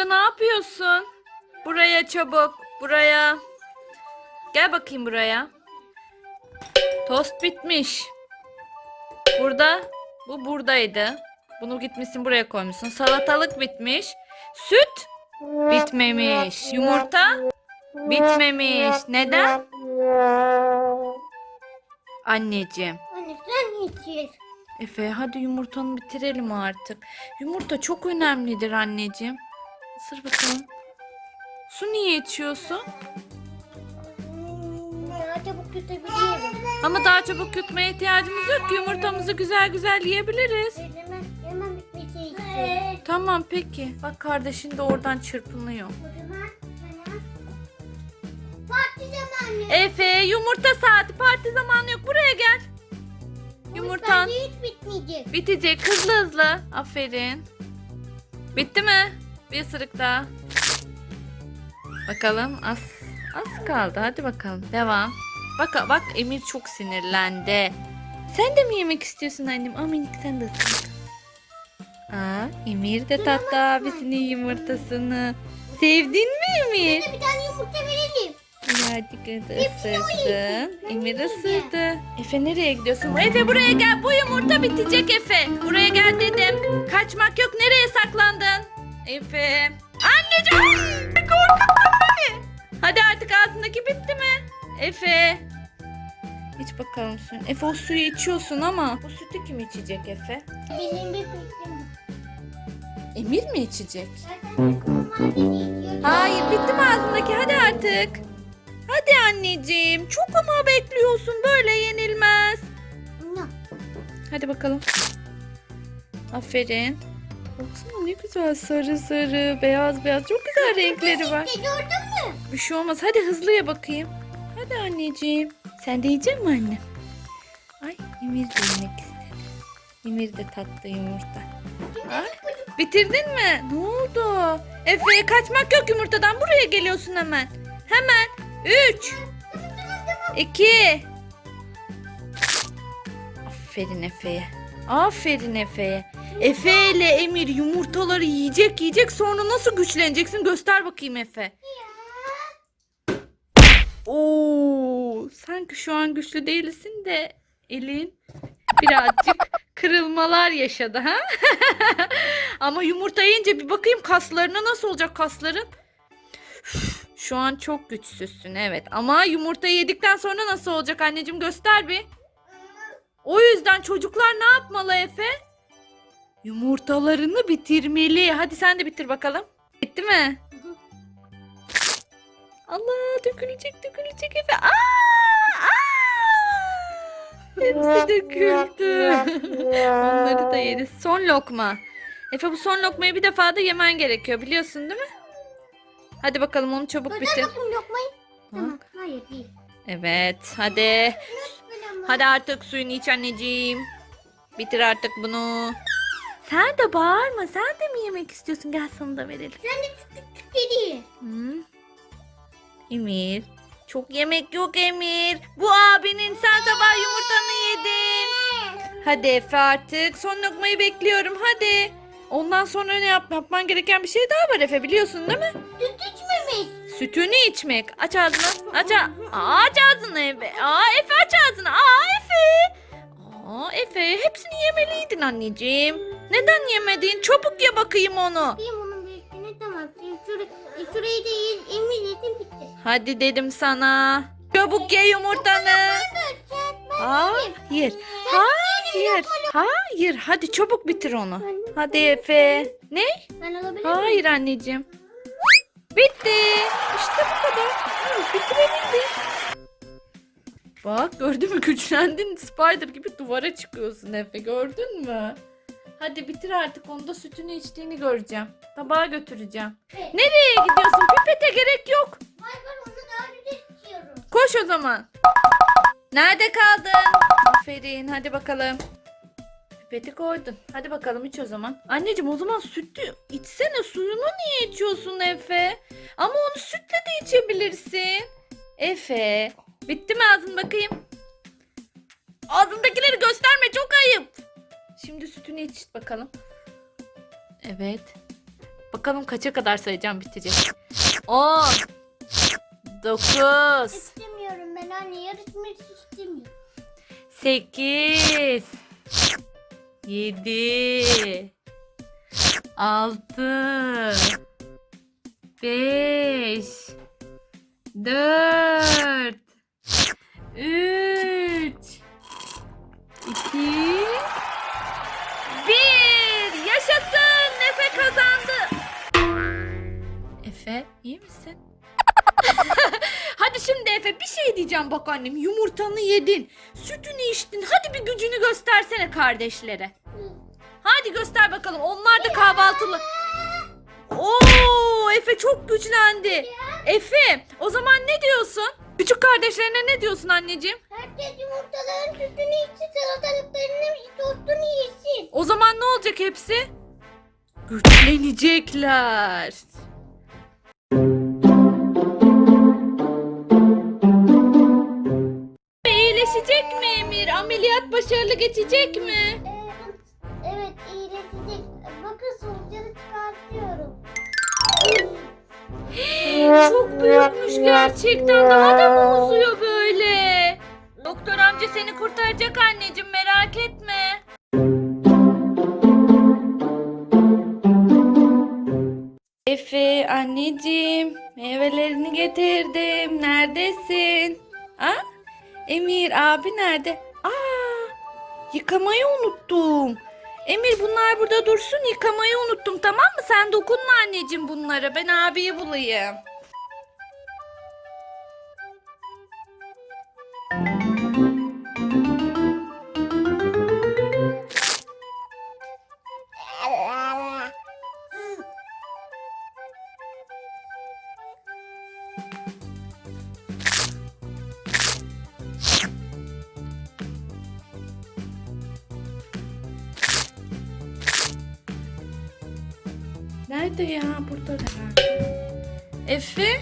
orada ne yapıyorsun? Buraya çabuk. Buraya. Gel bakayım buraya. Tost bitmiş. Burada. Bu buradaydı. Bunu gitmişsin buraya koymuşsun. Salatalık bitmiş. Süt bitmemiş. Yumurta bitmemiş. Neden? Anneciğim. Anne sen içir. Efe hadi yumurtanı bitirelim artık. Yumurta çok önemlidir anneciğim. Isır bakalım. Su niye içiyorsun? Hmm, Ya çabuk tutabilirim. Ama daha çabuk yutmaya ihtiyacımız yok ki yumurtamızı güzel güzel yiyebiliriz. Hemen, hemen bitmesi için. Tamam peki. Bak kardeşin de oradan çırpınıyor. O zaman bana parti zamanı. Efe yumurta saati parti zamanı yok. Buraya gel. Yumurtan Bence hiç bitmeyecek. bitecek hızlı hızlı. Aferin. Bitti mi? Bir ısırık daha. Bakalım az az kaldı. Hadi bakalım. Devam. Bak bak Emir çok sinirlendi. Sen de mi yemek istiyorsun annem? Aminik sen de ısır. Aa, Emir de tattı abisinin yumurtasını. Sevdin mi Emir? Bir tane yumurta verelim. Hadi kız ısırsın. Emir ısırdı. Efe nereye gidiyorsun? Efe buraya gel. Bu yumurta bitecek Efe. Buraya gel dedim. Kaçmak yok. Nereye saklandın? Efe. Anneciğim. Korkuttun beni. Hadi artık ağzındaki bitti mi? Efe. İç bakalım suyunu. Efe o suyu içiyorsun ama bu sütü kim içecek Efe? Benim bir fikrim. Emir mi içecek? Hayır bitti mi ağzındaki hadi artık. Hadi anneciğim çok ama bekliyorsun böyle yenilmez. Hadi bakalım. Aferin. Baksana ne güzel sarı sarı beyaz beyaz çok güzel renkleri var. Gördün mü? Bir şey olmaz hadi hızlı ye bakayım. Hadi anneciğim. Sen de yiyecek misin annem? Ay Emir de yemek istedi. Emir de tatlı yumurta. Ay, bitirdin mi? Ne oldu? Efe kaçmak yok yumurtadan. Buraya geliyorsun hemen. Hemen. Üç. iki. Aferin Efe'ye. Aferin Efe'ye. Efe ile Emir yumurtaları yiyecek yiyecek sonra nasıl güçleneceksin göster bakayım Efe. Oo, sanki şu an güçlü değilsin de elin birazcık kırılmalar yaşadı ha? Ama yumurta yiyince bir bakayım kaslarına nasıl olacak kasların? Şu an çok güçsüzsün evet ama yumurta yedikten sonra nasıl olacak anneciğim göster bir. O yüzden çocuklar ne yapmalı Efe? Yumurtalarını bitirmeli. Hadi sen de bitir bakalım. Bitti mi? Allah dökülecek dökülecek Efe. Aa! Aa! Hepsi döküldü. Onları da yeriz. Son lokma. Efe bu son lokmayı bir defa da yemen gerekiyor biliyorsun değil mi? Hadi bakalım onu çabuk Göster bitir. bakayım lokmayı. Tamam. Hayır değil. Evet hadi. Hadi artık suyunu iç anneciğim. Bitir artık bunu. Sen de bağırma. Sen de mi yemek istiyorsun? Gel sana da verelim. Sen de dedi. Hı? Emir. Çok yemek yok Emir. Bu abinin sen sabah yumurtanı yedin. Hadi Efe artık. Son lokmayı bekliyorum. Hadi. Ondan sonra ne yap yapman gereken bir şey daha var Efe biliyorsun değil mi? Süt içmemiş. Sütünü içmek. Aç ağzını. Aç, a- aç ağzını Efe. Aa yemeliydin anneciğim. Neden yemedin? Çabuk ye bakayım onu. Diyeyim onun büyüklüğüne tamam. Şurayı, şurayı da ye- emin yedim bitti. Hadi dedim sana. Çabuk ye yumurtanı. Hayır. Hayır. Hayır. Hadi çabuk bitir onu. Hadi Efe. Ne? Hayır anneciğim. Bitti. İşte bu kadar. Hı, Bitirebildin. Bak gördün mü güçlendin. Spider gibi duvara çıkıyorsun Efe. Gördün mü? Hadi bitir artık onu da sütünü içtiğini göreceğim. Tabağa götüreceğim. Evet. Nereye gidiyorsun? Pipete gerek yok. Var var onu daha güzel içiyorum. Koş o zaman. Nerede kaldın? Aferin hadi bakalım. Pipeti koydun. Hadi bakalım iç o zaman. Anneciğim o zaman sütü içsene. Suyunu niye içiyorsun Efe? Ama onu sütle de içebilirsin. Efe. Bitti mi ağzın bakayım? Ağzındakileri gösterme çok ayıp. Şimdi sütünü iç bakalım. Evet. Bakalım kaça kadar sayacağım bitecek. 10 9 İstemiyorum ben anne yarışmak istemiyorum. 8 7 6 5 4 bak annem. Yumurtanı yedin. Sütünü içtin. Hadi bir gücünü göstersene kardeşlere. Hadi göster bakalım. Onlar da kahvaltılı. Oo, Efe çok güçlendi. Efe, o zaman ne diyorsun? Küçük kardeşlerine ne diyorsun anneciğim? Herkes yumurtaların sütünü içsin, salatalıklarını, tostunu yesin. O zaman ne olacak hepsi? Güçlenecekler. İyileşecek mi Emir? Ameliyat başarılı geçecek mi? Ee, evet iyileşecek. Bakın sonuçları çıkartıyorum. Çok büyükmüş gerçekten. Daha da mı uzuyor böyle? Doktor amca seni kurtaracak anneciğim merak etme. Efe anneciğim meyvelerini getirdim. Neredesin? Ha? Emir abi nerede? Aa, yıkamayı unuttum. Emir bunlar burada dursun yıkamayı unuttum tamam mı? Sen dokunma anneciğim bunlara. Ben abiyi bulayım. Nerede ya? Burada herhalde. Efe?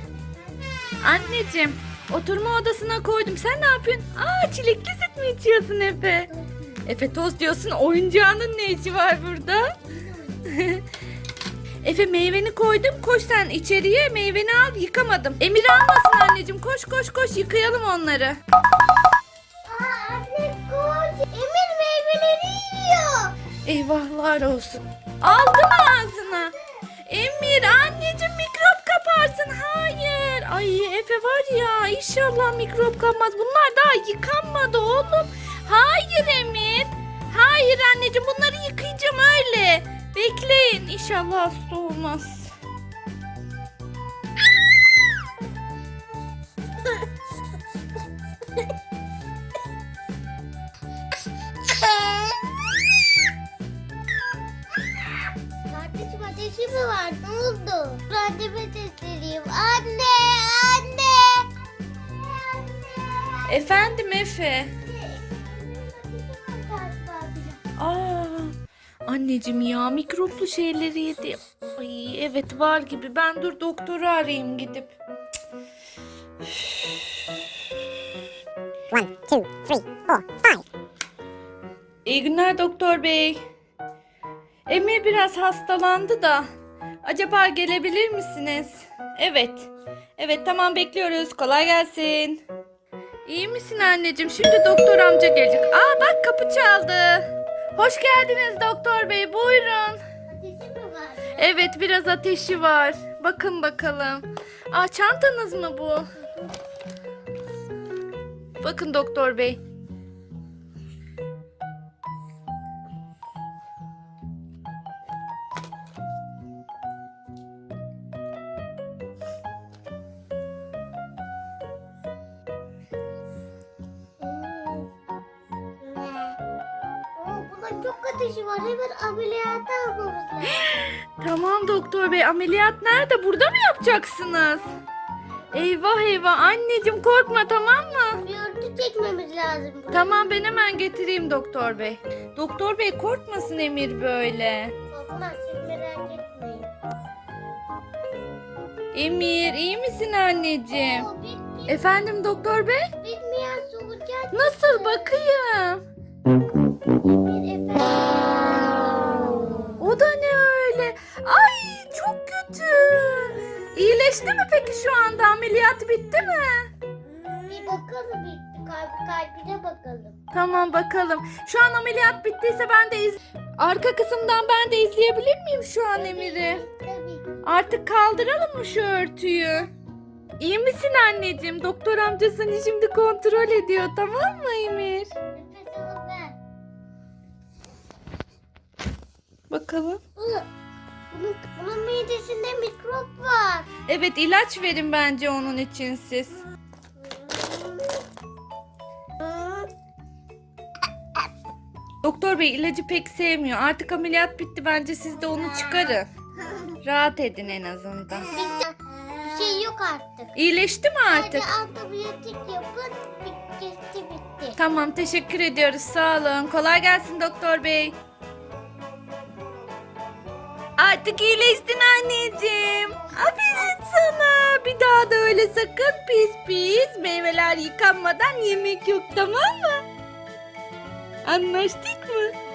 Anneciğim, oturma odasına koydum. Sen ne yapıyorsun? Aa, çilekli süt mü içiyorsun Efe? Efe toz diyorsun, oyuncağının ne işi var burada? Efe meyveni koydum. Koş sen içeriye meyveni al. Yıkamadım. Emir almasın anneciğim. Koş koş koş yıkayalım onları. Aa, anne koş. Emir meyveleri yiyor. Eyvahlar olsun. Aldım ağzına. Emir anneciğim mikrop kaparsın. Hayır. Ay Efe var ya inşallah mikrop kapmaz. Bunlar daha yıkanmadı oğlum. Hayır Emir. Hayır anneciğim bunları yıkayacağım öyle. Bekleyin inşallah hasta olmaz. Efendim Efe. Aa, anneciğim ya mikroplu şeyleri yedi. Ay evet var gibi. Ben dur doktoru arayayım gidip. One, two, three, four, five. İyi günler doktor bey. Emir biraz hastalandı da. Acaba gelebilir misiniz? Evet. Evet tamam bekliyoruz. Kolay gelsin. İyi misin anneciğim? Şimdi doktor amca gelecek. Aa bak kapı çaldı. Hoş geldiniz doktor bey. Buyurun. Ateşi mi var? Evet biraz ateşi var. Bakın bakalım. Aa çantanız mı bu? Bakın doktor bey. Tamam doktor bey ameliyat nerede? Burada mı yapacaksınız? Eyvah eyvah anneciğim korkma tamam mı? Bir örtü çekmemiz lazım. buraya. Tamam ben hemen getireyim doktor bey. Doktor bey korkmasın Emir böyle. Korkmaz siz merak etmeyin. Emir iyi misin anneciğim? Oo, bitmeyen, Efendim doktor bey? bitmeyen solucan Nasıl bakayım? İyileşti mi peki şu anda? Ameliyat bitti mi? Bir bakalım bir kalp, kalbine bakalım. Tamam bakalım. Şu an ameliyat bittiyse ben de iz... Arka kısımdan ben de izleyebilir miyim şu an Emir'i? Tabii. Artık kaldıralım mı şu örtüyü? İyi misin anneciğim? Doktor amca seni şimdi kontrol ediyor tamam mı Emir? Nefes alın ver. Bakalım. Bunun, bunun midesinde mikrop. Evet ilaç verin bence onun için siz. Doktor bey ilacı pek sevmiyor. Artık ameliyat bitti bence siz de onu çıkarın. Rahat edin en azından. Bitti. Bir şey yok artık. İyileşti mi artık? antibiyotik yapın. Bitti bitti. Tamam teşekkür ediyoruz sağ olun. Kolay gelsin doktor bey. Artık iyileştin anneciğim. Aferin sana. Bir daha da öyle sakın pis pis meyveler yıkanmadan yemek yok tamam mı? Anlaştık mı?